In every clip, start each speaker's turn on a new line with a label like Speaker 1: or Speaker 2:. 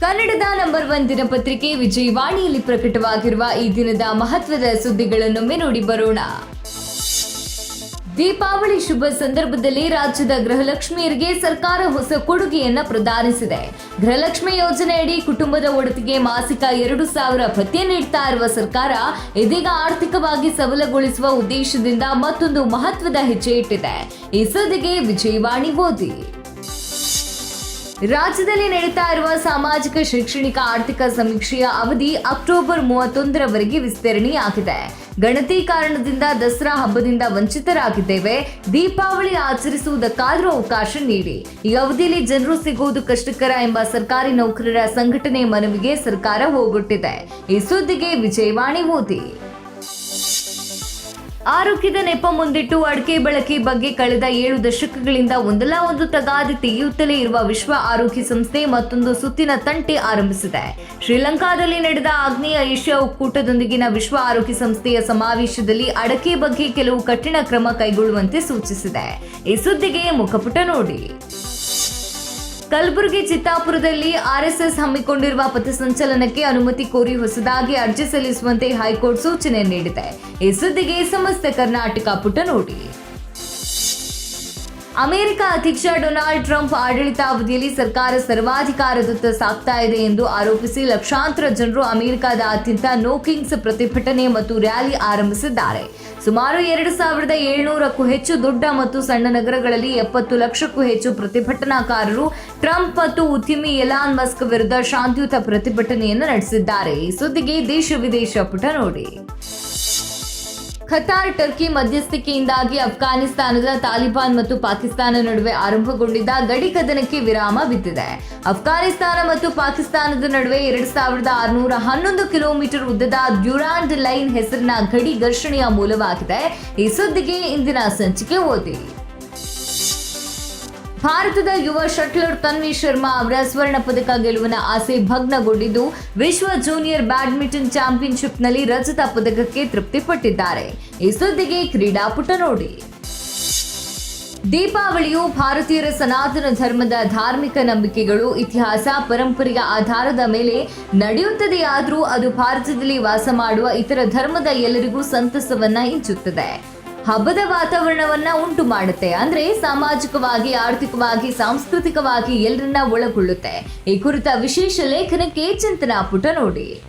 Speaker 1: ಕನ್ನಡದ number one ದಿನಪತ್ರಿಕೆ ವಿಜಯವಾಣಿಯಲ್ಲಿ ಪ್ರಕಟವಾಗಿರುವ ಈ ದಿನದ ಮಹತ್ವದ ಸುದ್ದಿಗಳನ್ನೊಮ್ಮೆ ನೋಡಿ ಬರೋಣ. ದೀಪಾವಳಿ ಶುಭ ಸಂದರ್ಭದಲ್ಲಿ ರಾಜ್ಯದ ಗೃಹಲಕ್ಷ್ಮಿಯರಿಗೆ ಸರ್ಕಾರ ಹೊಸ ಕೊಡುಗೆಯನ್ನ ಪ್ರದಾನಿಸಿದೆ. ಗೃಹಲಕ್ಷ್ಮಿ ಯೋಜನೆಯಡಿ ಕುಟುಂಬದ ಒಡತಿಗೆ ಮಾಸಿಕ ಎರಡು ಸಾವಿರ ಭತ್ಯೆ ನೀಡ್ತಾ ಇರುವ ಸರ್ಕಾರ ಇದೀಗ ಆರ್ಥಿಕವಾಗಿ ಸಬಲಗೊಳಿಸುವ ಉದ್ದೇಶದಿಂದ ಮತ್ತೊಂದು ಮಹತ್ವದ ಹೆಜ್ಜೆ ಇಟ್ಟಿದೆ. ಈ ಸುದ್ದಿಗೆ ವಿಜಯವಾಣಿ ಓದಿ. ರಾಜ್ಯದಲ್ಲಿ ನಡೀತಾ ಇರುವ ಸಾಮಾಜಿಕ, ಶೈಕ್ಷಣಿಕ, ಆರ್ಥಿಕ ಸಮೀಕ್ಷೆಯ ಅವಧಿ ಅಕ್ಟೋಬರ್ ಮೂವತ್ತೊಂದರವರೆಗೆ ವಿಸ್ತರಣೆಯಾಗಿದೆ. ಗಣತಿ ಕಾರಣದಿಂದ ದಸರಾ ಹಬ್ಬದಿಂದ ವಂಚಿತರಾಗಿದ್ದೇವೆ. ದೀಪಾವಳಿ ಆಚರಿಸುವುದಕ್ಕಾದರೂ ಅವಕಾಶ ನೀಡಿ. ಈ ಅವಧಿಯಲ್ಲಿ ಜನರು ಸಿಗುವುದು ಕಷ್ಟಕರ ಎಂಬ ಸರ್ಕಾರಿ ನೌಕರರ ಸಂಘಟನೆ ಮನವಿಗೆ ಸರ್ಕಾರ ಹೋಗೊಟ್ಟಿದೆ. ಈ ಸುದ್ದಿಗೆ ವಿಜಯವಾಣಿ ಓದಿ ಆರೋಗ್ಯದ ನೆಪ ಮುಂದಿಟ್ಟು ಅಡಕೆ ಬಳಕೆ ಬಗ್ಗೆ ಕಳೆದ ಏಳು ದಶಕಗಳಿಂದ ಒಂದಲ್ಲ ಒಂದು ತಗಾದೆ ತೆಗೆಯುತ್ತಲೇ ಇರುವ ವಿಶ್ವ ಆರೋಗ್ಯ ಸಂಸ್ಥೆ ಮತ್ತೊಂದು ಸುತ್ತಿನ ತಂಟೆ ಆರಂಭಿಸಿದೆ. ಶ್ರೀಲಂಕಾದಲ್ಲಿ ನಡೆದ ಆಗ್ನೇಯ ಏಷ್ಯಾ ಒಕ್ಕೂಟದೊಂದಿಗಿನ ವಿಶ್ವ ಆರೋಗ್ಯ ಸಂಸ್ಥೆಯ ಸಮಾವೇಶದಲ್ಲಿ ಅಡಕೆ ಬಗ್ಗೆ ಕೆಲವು ಕಠಿಣ ಕ್ರಮ ಕೈಗೊಳ್ಳುವಂತೆ ಸೂಚಿಸಿದೆ. ಈ ಸುದ್ದಿಗೆ ಮುಖಪುಟ ನೋಡಿ. ಕಲಬುರಗಿ ಚಿತ್ತಾಪುರದಲ್ಲಿ ಆರ್ಎಸ್ಎಸ್ ಹಮ್ಮಿಕೊಂಡಿರುವ ಪಥಸಂಚಲನಕ್ಕೆ ಅನುಮತಿ ಕೋರಿ ಹೊಸದಾಗಿ ಅರ್ಜಿ ಸಲ್ಲಿಸುವಂತೆ ಹೈಕೋರ್ಟ್ ಸೂಚನೆ ನೀಡಿದೆ. ಈ ಸುದ್ದಿಗೆ ಸಮಸ್ತ ಕರ್ನಾಟಕ ಪುಟ ನೋಡಿ. ಅಮೆರಿಕ ಅಧ್ಯಕ್ಷ ಡೊನಾಲ್ಡ್ ಟ್ರಂಪ್ ಆಡಳಿತಾವಧಿಯಲ್ಲಿ ಸರ್ಕಾರ ಸರ್ವಾಧಿಕಾರದತ್ತ ಸಾಗ್ತಾ ಇದೆ ಎಂದು ಆರೋಪಿಸಿ ಲಕ್ಷಾಂತರ ಜನರು ಅಮೆರಿಕದಾದ್ಯಂತ ನೋ ಕಿಂಗ್ಸ್ ಪ್ರತಿಭಟನೆ ಮತ್ತು ರ್ಯಾಲಿ ಆರಂಭಿಸಿದ್ದಾರೆ. ಸುಮಾರು ಎರಡು ಸಾವಿರದ ಏಳ್ನೂರಕ್ಕೂ ಹೆಚ್ಚು ದೊಡ್ಡ ಮತ್ತು ಸಣ್ಣ ನಗರಗಳಲ್ಲಿ ಎಪ್ಪತ್ತು ಲಕ್ಷಕ್ಕೂ ಹೆಚ್ಚು ಪ್ರತಿಭಟನಾಕಾರರು ಟ್ರಂಪ್ ಮತ್ತು ಉದ್ಯಮಿ ಎಲಾನ್ ಮಸ್ಕ್ ವಿರುದ್ಧ ಶಾಂತಿಯುತ ಪ್ರತಿಭಟನೆಯನ್ನು ನಡೆಸಿದ್ದಾರೆ. ಈ ಸುದ್ದಿಗೆ ದೇಶ ವಿದೇಶ ಪುಟ ನೋಡಿ. ಖತಾರ್ ಟರ್ಕಿ ಮಧ್ಯಸ್ಥಿಕೆಯಿಂದಾಗಿ ಅಫ್ಘಾನಿಸ್ತಾನದ ತಾಲಿಬಾನ್ ಮತ್ತು ಪಾಕಿಸ್ತಾನ ನಡುವೆ ಆರಂಭಗೊಂಡಿದ್ದ ಗಡಿ ಕದನಕ್ಕೆ ವಿರಾಮ ಬಿದ್ದಿದೆ. ಅಫ್ಘಾನಿಸ್ತಾನ ಮತ್ತು ಪಾಕಿಸ್ತಾನದ ನಡುವೆ ಎರಡ್ ಸಾವಿರದ ಆರುನೂರ ಹನ್ನೊಂದು ಕಿಲೋಮೀಟರ್ ಉದ್ದದ ಡ್ಯೂರಾಂಡ್ ಲೈನ್ ಹೆಸರಿನ ಗಡಿ ಘರ್ಷಣೆಯ ಮೂಲವಾಗಿದೆ. ಈ ಸುದ್ದಿಗೆ ಇಂದಿನ ಸಂಚಿಕೆ ಓದಿ. ಭಾರತದ ಯುವ ಶಟ್ಲರ್ ತನ್ವಿ ಶರ್ಮಾ ಅವರ ಸ್ವರ್ಣ ಪದಕ ಗೆಲುವಿನ ಆಸೆ ಭಗ್ನಗೊಂಡಿದ್ದು, ವಿಶ್ವ ಜೂನಿಯರ್ ಬ್ಯಾಡ್ಮಿಂಟನ್ ಚಾಂಪಿಯನ್ಶಿಪ್ನಲ್ಲಿ ರಜತ ಪದಕಕ್ಕೆ ತೃಪ್ತಿಪಟ್ಟಿದ್ದಾರೆ. ಈ ಸುದ್ದಿಗೆ ಕ್ರೀಡಾಪುಟ ನೋಡಿ. ದೀಪಾವಳಿಯು ಭಾರತೀಯರ ಸನಾತನ ಧರ್ಮದ ಧಾರ್ಮಿಕ ನಂಬಿಕೆಗಳು, ಇತಿಹಾಸ, ಪರಂಪರೆಯ ಆಧಾರದ ಮೇಲೆ ನಡೆಯುತ್ತದೆಯಾದರೂ ಅದು ಭಾರತದಲ್ಲಿ ವಾಸ ಮಾಡುವ ಇತರ ಧರ್ಮದ ಎಲ್ಲರಿಗೂ ಸಂತಸವನ್ನ ಇಂಚುತ್ತದೆ ಹಬ್ಬದ ವಾತಾವರಣವನ್ನ ಉಂಟು ಮಾಡುತ್ತೆ. ಅಂದ್ರೆ ಸಾಮಾಜಿಕವಾಗಿ, ಆರ್ಥಿಕವಾಗಿ, ಸಾಂಸ್ಕೃತಿಕವಾಗಿ ಎಲ್ಲರನ್ನ ಒಳಗೊಳ್ಳುತ್ತೆ. ಈ ಕುರಿತ ವಿಶೇಷ ಲೇಖನಕ್ಕೆ ಚಿಂತನಾ ಪುಟ ನೋಡಿ.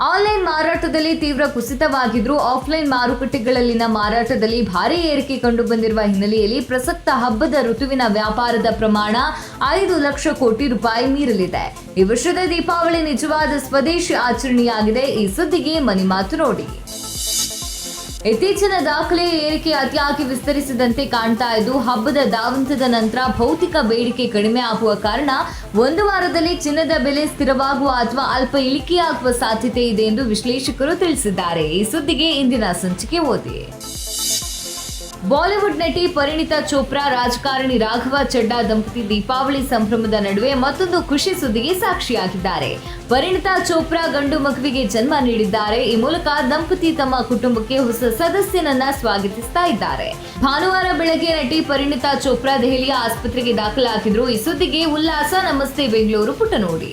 Speaker 1: ಆನ್ಲೈನ್ ಮಾರಾಟದಲ್ಲಿ ತೀವ್ರ ಕುಸಿತವಾಗಿದ್ರೂ ಆಫ್ಲೈನ್ ಮಾರುಕಟ್ಟೆಗಳಲ್ಲಿನ ಮಾರಾಟದಲ್ಲಿ ಭಾರಿ ಏರಿಕೆ ಕಂಡು ಬಂದಿರುವ ಹಿನ್ನೆಲೆಯಲ್ಲಿ ಪ್ರಸಕ್ತ ಹಬ್ಬದ ಋತುವಿನ ವ್ಯಾಪಾರದ ಪ್ರಮಾಣ ಐದು ಲಕ್ಷ ಕೋಟಿ ರೂಪಾಯಿ ಮೀರಲಿದೆ. ಈ ವರ್ಷದ ದೀಪಾವಳಿ ನಿಜವಾದ ಸ್ವದೇಶಿ ಆಚರಣೆಯಾಗಿದೆ. ಈ ಸುದ್ದಿಗೆ ಮನಿ ಮಾತು ನೋಡಿ. ಇತ್ತೀಚಿನ ದಾಖಲೆ ಏರಿಕೆ ಅತಿಯಾಗಿ ವಿಸ್ತರಿಸಿದಂತೆ ಕಾಣ್ತಾ ಇದ್ದು, ಹಬ್ಬದ ದಾವಂತದ ನಂತರ ಭೌತಿಕ ಬೇಡಿಕೆ ಕಡಿಮೆ ಆಗುವ ಕಾರಣ ಒಂದು ವಾರದಲ್ಲಿ ಚಿನ್ನದ ಬೆಲೆ ಸ್ಥಿರವಾಗುವ ಅಥವಾ ಅಲ್ಪ ಇಳಿಕೆಯಾಗುವ ಸಾಧ್ಯತೆ ಇದೆ ಎಂದು ವಿಶ್ಲೇಷಕರು ತಿಳಿಸಿದ್ದಾರೆ. ಈ ಸುದ್ದಿಗೆ ಇಂದಿನ ಸಂಚಿಕೆ ಓದಿ. ಬಾಲಿವುಡ್ ನಟಿ ಪರಿಣಿತಾ ಚೋಪ್ರಾ, ರಾಜಕಾರಣಿ ರಾಘವ ಚಡ್ಡಾ, ದಂಪತಿ ದೀಪಾವಳಿ ಸಂಭ್ರಮದ ನಡುವೆ ಮತ್ತೊಂದು ಖುಷಿ ಸುದ್ದಿಗೆ ಸಾಕ್ಷಿಯಾಗಿದ್ದಾರೆ. ಪರಿಣಿತಾ ಚೋಪ್ರಾ ಗಂಡು ಮಗುವಿಗೆ ಜನ್ಮ ನೀಡಿದ್ದಾರೆ. ಈ ಮೂಲಕ ದಂಪತಿ ತಮ್ಮ ಕುಟುಂಬಕ್ಕೆ ಹೊಸ ಸದಸ್ಯನನ್ನ ಸ್ವಾಗತಿಸ್ತಾ ಇದ್ದಾರೆ. ಭಾನುವಾರ ಬೆಳಗ್ಗೆ ನಟಿ ಪರಿಣಿತಾ ಚೋಪ್ರಾ ದೆಹಲಿಯ ಆಸ್ಪತ್ರೆಗೆ ದಾಖಲಾಗಿದ್ರು ಈ ಸುದ್ದಿಗೆ ಉಲ್ಲಾಸ, ನಮಸ್ತೆ, ಬೆಂಗಳೂರು ಪುಟ ನೋಡಿ